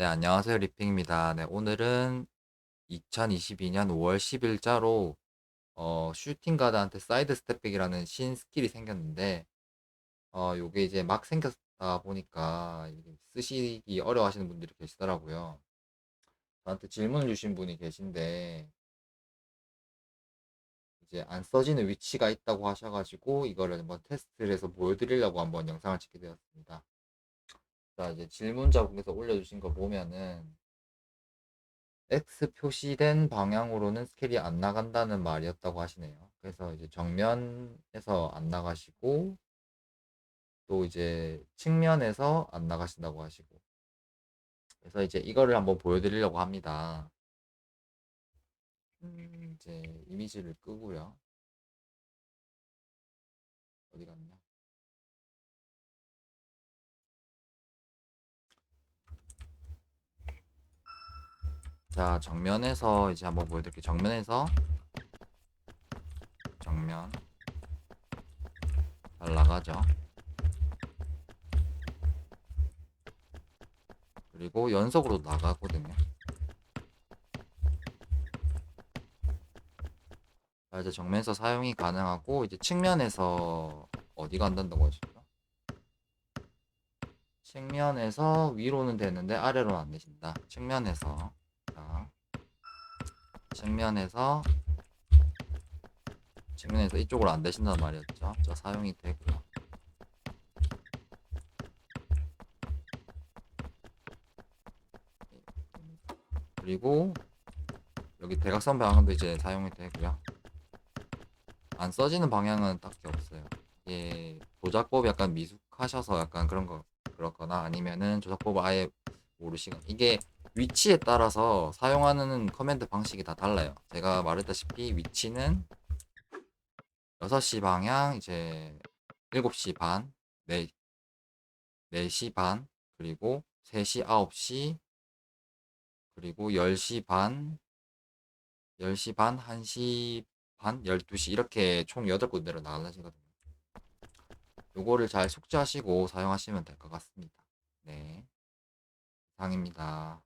네, 안녕하세요. 리핑입니다. 네, 오늘은 2022년 5월 10일자로 어, 슈팅 가드한테 사이드 스텝백이라는 신 스킬이 생겼는데 어, 요게 이제 막 생겼다 보니까 쓰시기 어려워하시는 분들이 계시더라고요. 저한테 질문을 주신 분이 계신데 이제 안 써지는 위치가 있다고 하셔가지고 이거를 한번 테스트를 해서 보여드리려고 한번 영상을 찍게 되었습니다. 자, 이제 질문자분께서 올려주신 거 보면은 X 표시된 방향으로는 스케일이 안 나간다는 말이었다고 하시네요. 그래서 이제 정면에서 안 나가시고 또 이제 측면에서 안 나가신다고 하시고 그래서 이제 이거를 한번 보여드리려고 합니다. 음, 이제 이미지를 끄고요. 어디 갔냐? 자, 정면에서 이제 한번 보여드릴게요. 정면에서 정면 잘 나가죠. 그리고 연속으로 나가거든요. 자, 이제 정면에서 사용이 가능하고 이제 측면에서 어디 간다는 거죠? 측면에서 위로는 되는데 아래로는 안 되신다. 측면에서 자, 측면에서 측면에서 이쪽으로 안 되신다는 말이었죠. 저 사용이 되고요. 그리고 여기 대각선 방향도 이제 사용이 되고요. 안 써지는 방향은 딱히 없어요. 이게 조작법이 약간 미숙하셔서 약간 그런 거 그렇거나 아니면은 조작법을 아예 모르시거나 이게 위치에 따라서 사용하는 커맨드 방식이 다 달라요. 제가 말했다시피 위치는 6시 방향, 이제 7시 반, 4, 4시 반, 그리고 3시, 9시, 그리고 10시 반, 10시 반, 1시 반, 12시 이렇게 총 8군데로 나눠지거든요. 요거를 잘 숙지하시고 사용하시면 될 것 같습니다. 네. 이상입니다.